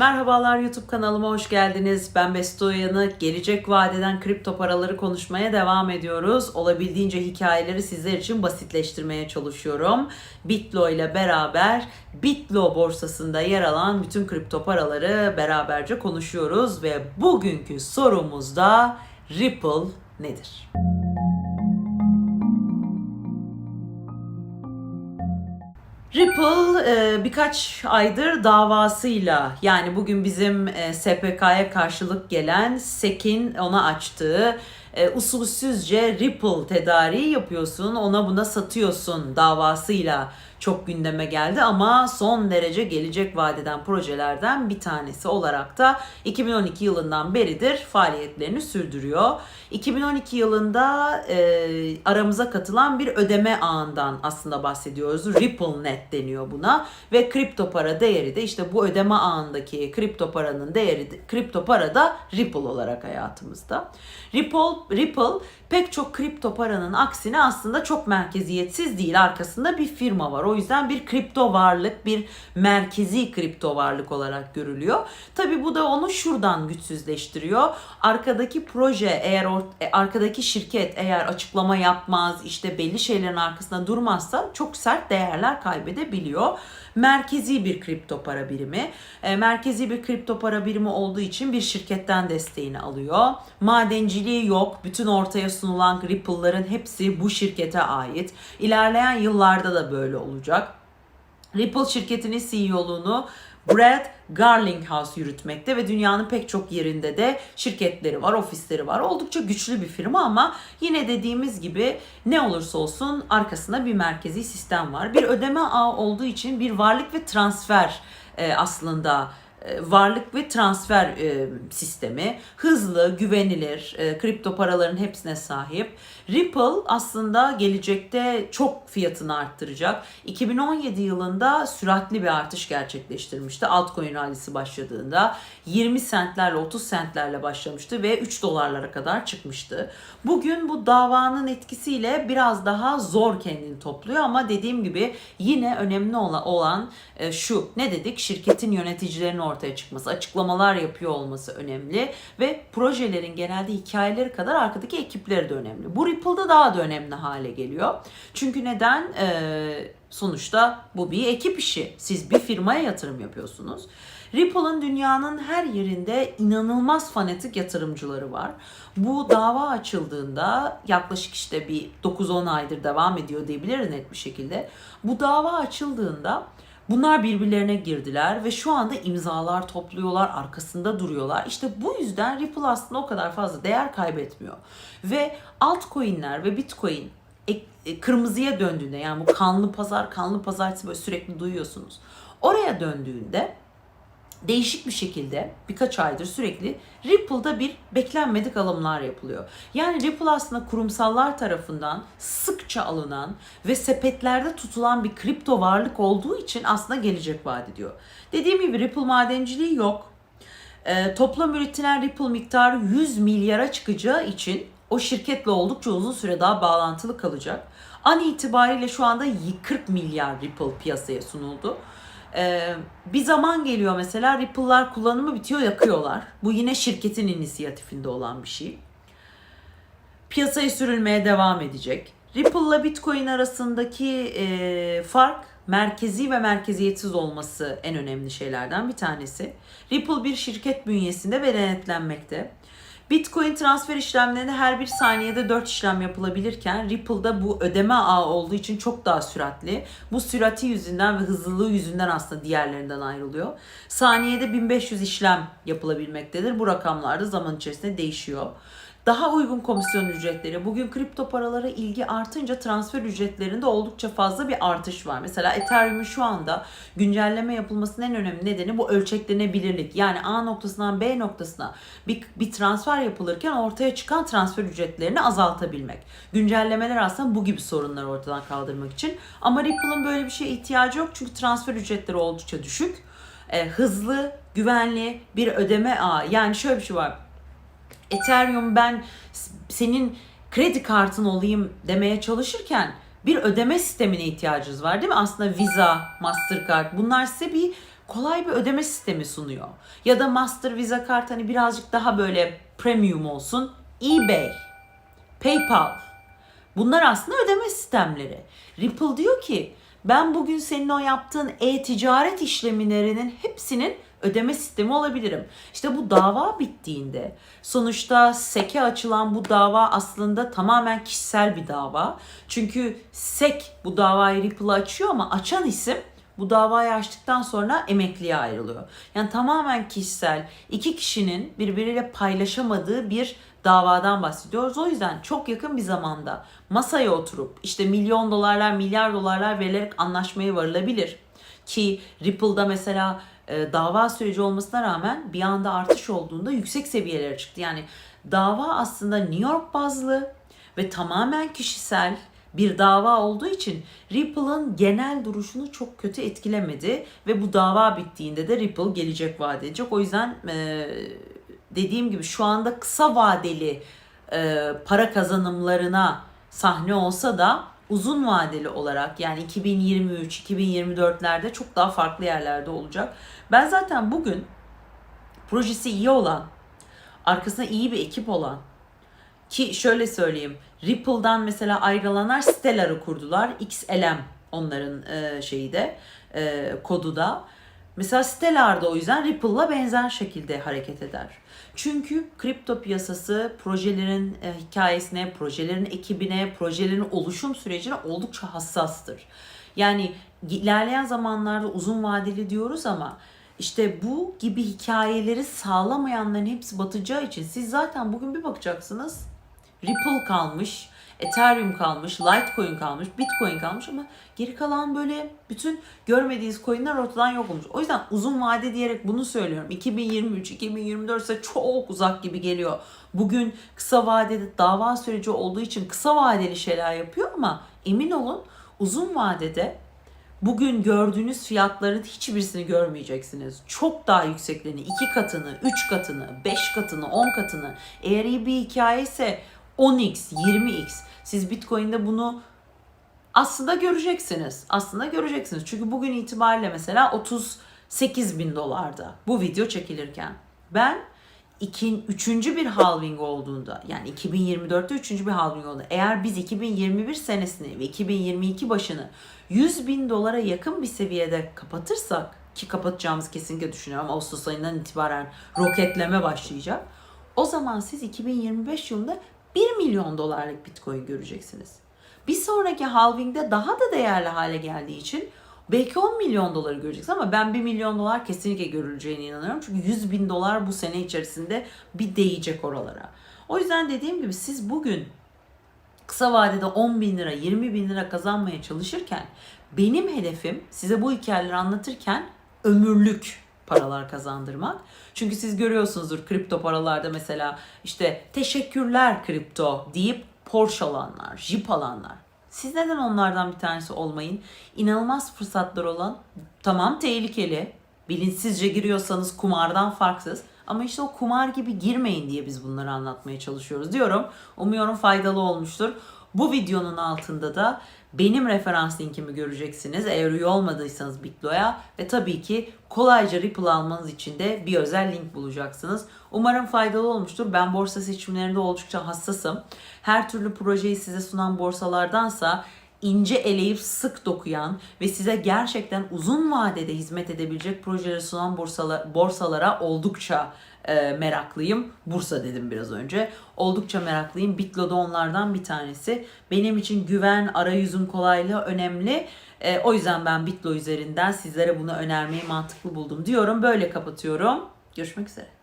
Merhabalar YouTube kanalıma hoş geldiniz. Ben Besto Uyanık. Gelecek vadeden kripto paraları konuşmaya devam ediyoruz. Olabildiğince hikayeleri sizler için basitleştirmeye çalışıyorum. Bitlo ile beraber Bitlo borsasında yer alan bütün kripto paraları beraberce konuşuyoruz ve bugünkü sorumuz da Ripple nedir? Ripple e, birkaç aydır davasıyla yani bugün bizim e, SPK'ya karşılık gelen SEC'in ona açtığı e, usulsüzce Ripple tedariği yapıyorsun ona buna satıyorsun davasıyla çok gündeme geldi ama son derece gelecek vadeden projelerden bir tanesi olarak da 2012 yılından beridir faaliyetlerini sürdürüyor. 2012 yılında e, aramıza katılan bir ödeme ağından aslında bahsediyoruz. RippleNet deniyor buna ve kripto para değeri de işte bu ödeme ağındaki kripto paranın değeri kripto para da Ripple olarak hayatımızda. Ripple Ripple pek çok kripto paranın aksine aslında çok merkeziyetsiz değil. Arkasında bir firma var. O yüzden bir kripto varlık, bir merkezi kripto varlık olarak görülüyor. Tabi bu da onu şuradan güçsüzleştiriyor. Arkadaki proje eğer e, arkadaki şirket eğer açıklama yapmaz, işte belli şeylerin arkasında durmazsa çok sert değerler kaybedebiliyor merkezi bir kripto para birimi. E, merkezi bir kripto para birimi olduğu için bir şirketten desteğini alıyor. Madenciliği yok. Bütün ortaya sunulan Ripple'ların hepsi bu şirkete ait. İlerleyen yıllarda da böyle olacak. Ripple şirketinin CEO'luğunu Brad Garlinghouse yürütmekte ve dünyanın pek çok yerinde de şirketleri var, ofisleri var. Oldukça güçlü bir firma ama yine dediğimiz gibi ne olursa olsun arkasında bir merkezi sistem var. Bir ödeme ağı olduğu için bir varlık ve transfer e, aslında varlık ve transfer e, sistemi hızlı, güvenilir, e, kripto paraların hepsine sahip. Ripple aslında gelecekte çok fiyatını arttıracak. 2017 yılında süratli bir artış gerçekleştirmişti. Altcoin rallisi başladığında 20 centlerle 30 centlerle başlamıştı ve 3 dolarlara kadar çıkmıştı. Bugün bu davanın etkisiyle biraz daha zor kendini topluyor ama dediğim gibi yine önemli olan şu ne dedik şirketin yöneticilerinin ortaya çıkması, açıklamalar yapıyor olması önemli ve projelerin genelde hikayeleri kadar arkadaki ekipleri de önemli. Bu Ripple'da daha da önemli hale geliyor. Çünkü neden? Ee, sonuçta bu bir ekip işi. Siz bir firmaya yatırım yapıyorsunuz. Ripple'ın dünyanın her yerinde inanılmaz fanatik yatırımcıları var. Bu dava açıldığında yaklaşık işte bir 9-10 aydır devam ediyor diyebiliriz net bir şekilde. Bu dava açıldığında Bunlar birbirlerine girdiler ve şu anda imzalar topluyorlar, arkasında duruyorlar. İşte bu yüzden Ripple aslında o kadar fazla değer kaybetmiyor. Ve altcoin'ler ve Bitcoin e, kırmızıya döndüğünde yani bu kanlı pazar, kanlı pazartesi böyle sürekli duyuyorsunuz. Oraya döndüğünde değişik bir şekilde birkaç aydır sürekli Ripple'da bir beklenmedik alımlar yapılıyor. Yani Ripple aslında kurumsallar tarafından sıkça alınan ve sepetlerde tutulan bir kripto varlık olduğu için aslında gelecek vaat ediyor. Dediğim gibi Ripple madenciliği yok. E, toplam üretilen Ripple miktarı 100 milyara çıkacağı için o şirketle oldukça uzun süre daha bağlantılı kalacak. An itibariyle şu anda 40 milyar Ripple piyasaya sunuldu. Ee, bir zaman geliyor mesela Ripple'lar kullanımı bitiyor yakıyorlar. Bu yine şirketin inisiyatifinde olan bir şey. Piyasaya sürülmeye devam edecek. Ripple ile Bitcoin arasındaki e, fark merkezi ve merkeziyetsiz olması en önemli şeylerden bir tanesi. Ripple bir şirket bünyesinde ve denetlenmekte. Bitcoin transfer işlemlerinde her bir saniyede 4 işlem yapılabilirken Ripple'da bu ödeme ağı olduğu için çok daha süratli. Bu sürati yüzünden ve hızlılığı yüzünden aslında diğerlerinden ayrılıyor. Saniyede 1500 işlem yapılabilmektedir. Bu rakamlar da zaman içerisinde değişiyor. Daha uygun komisyon ücretleri. Bugün kripto paralara ilgi artınca transfer ücretlerinde oldukça fazla bir artış var. Mesela Ethereum'un şu anda güncelleme yapılmasının en önemli nedeni bu ölçeklenebilirlik. Yani A noktasından B noktasına bir, bir transfer yapılırken ortaya çıkan transfer ücretlerini azaltabilmek. Güncellemeler aslında bu gibi sorunları ortadan kaldırmak için. Ama Ripple'ın böyle bir şeye ihtiyacı yok çünkü transfer ücretleri oldukça düşük. E, hızlı, güvenli bir ödeme ağı. Yani şöyle bir şey var Ethereum ben senin kredi kartın olayım demeye çalışırken bir ödeme sistemine ihtiyacınız var değil mi? Aslında Visa, Mastercard bunlar size bir kolay bir ödeme sistemi sunuyor. Ya da Master Visa kart hani birazcık daha böyle premium olsun. eBay, PayPal. Bunlar aslında ödeme sistemleri. Ripple diyor ki ben bugün senin o yaptığın e-ticaret işlemlerinin hepsinin ödeme sistemi olabilirim. İşte bu dava bittiğinde sonuçta SEC'e açılan bu dava aslında tamamen kişisel bir dava. Çünkü SEC bu davayı Ripple'a açıyor ama açan isim bu davayı açtıktan sonra emekliye ayrılıyor. Yani tamamen kişisel iki kişinin birbiriyle paylaşamadığı bir davadan bahsediyoruz. O yüzden çok yakın bir zamanda masaya oturup işte milyon dolarlar, milyar dolarlar verilerek anlaşmaya varılabilir. Ki Ripple'da mesela e, dava süreci olmasına rağmen bir anda artış olduğunda yüksek seviyelere çıktı. Yani dava aslında New York bazlı ve tamamen kişisel bir dava olduğu için Ripple'ın genel duruşunu çok kötü etkilemedi ve bu dava bittiğinde de Ripple gelecek vaat edecek. O yüzden e, dediğim gibi şu anda kısa vadeli e, para kazanımlarına sahne olsa da uzun vadeli olarak yani 2023-2024'lerde çok daha farklı yerlerde olacak. Ben zaten bugün projesi iyi olan, arkasında iyi bir ekip olan ki şöyle söyleyeyim Ripple'dan mesela ayrılanlar Stellar'ı kurdular. XLM onların e, şeyi de e, kodu da. Mesela Stellar da o yüzden Ripple'la benzer şekilde hareket eder. Çünkü kripto piyasası projelerin e, hikayesine, projelerin ekibine, projelerin oluşum sürecine oldukça hassastır. Yani ilerleyen zamanlarda uzun vadeli diyoruz ama işte bu gibi hikayeleri sağlamayanların hepsi batacağı için siz zaten bugün bir bakacaksınız Ripple kalmış, Ethereum kalmış, Litecoin kalmış, Bitcoin kalmış ama geri kalan böyle bütün görmediğiniz coinler ortadan yok olmuş. O yüzden uzun vade diyerek bunu söylüyorum. 2023, 2024 ise çok uzak gibi geliyor. Bugün kısa vadede dava süreci olduğu için kısa vadeli şeyler yapıyor ama emin olun uzun vadede bugün gördüğünüz fiyatların hiçbirisini görmeyeceksiniz. Çok daha yükseklerini, iki katını, üç katını, beş katını, on katını. Eğer iyi bir hikaye ise 10x, 20x. Siz Bitcoin'de bunu aslında göreceksiniz. Aslında göreceksiniz. Çünkü bugün itibariyle mesela 38 bin dolarda bu video çekilirken. Ben iki, üçüncü bir halving olduğunda yani 2024'te üçüncü bir halving olduğunda eğer biz 2021 senesini ve 2022 başını 100 bin dolara yakın bir seviyede kapatırsak ki kapatacağımız kesinlikle düşünüyorum Ağustos ayından itibaren roketleme başlayacak. O zaman siz 2025 yılında 1 milyon dolarlık bitcoin göreceksiniz. Bir sonraki halvingde daha da değerli hale geldiği için belki 10 milyon doları göreceksiniz ama ben 1 milyon dolar kesinlikle görüleceğine inanıyorum. Çünkü 100 bin dolar bu sene içerisinde bir değecek oralara. O yüzden dediğim gibi siz bugün kısa vadede 10 bin lira 20 bin lira kazanmaya çalışırken benim hedefim size bu hikayeleri anlatırken ömürlük paralar kazandırmak. Çünkü siz görüyorsunuzdur kripto paralarda mesela işte teşekkürler kripto deyip Porsche alanlar, Jeep alanlar. Siz neden onlardan bir tanesi olmayın? İnanılmaz fırsatlar olan, tamam tehlikeli, bilinçsizce giriyorsanız kumardan farksız. Ama işte o kumar gibi girmeyin diye biz bunları anlatmaya çalışıyoruz diyorum. Umuyorum faydalı olmuştur. Bu videonun altında da benim referans linkimi göreceksiniz. Eğer üye olmadıysanız Bitlo'ya ve tabii ki kolayca Ripple almanız için de bir özel link bulacaksınız. Umarım faydalı olmuştur. Ben borsa seçimlerinde oldukça hassasım. Her türlü projeyi size sunan borsalardansa ince eleyip sık dokuyan ve size gerçekten uzun vadede hizmet edebilecek projeleri sunan borsalar, borsalara oldukça e, meraklıyım. Bursa dedim biraz önce. Oldukça meraklıyım. Bitlo da onlardan bir tanesi. Benim için güven, arayüzün kolaylığı önemli. E, o yüzden ben Bitlo üzerinden sizlere bunu önermeyi mantıklı buldum diyorum. Böyle kapatıyorum. Görüşmek üzere.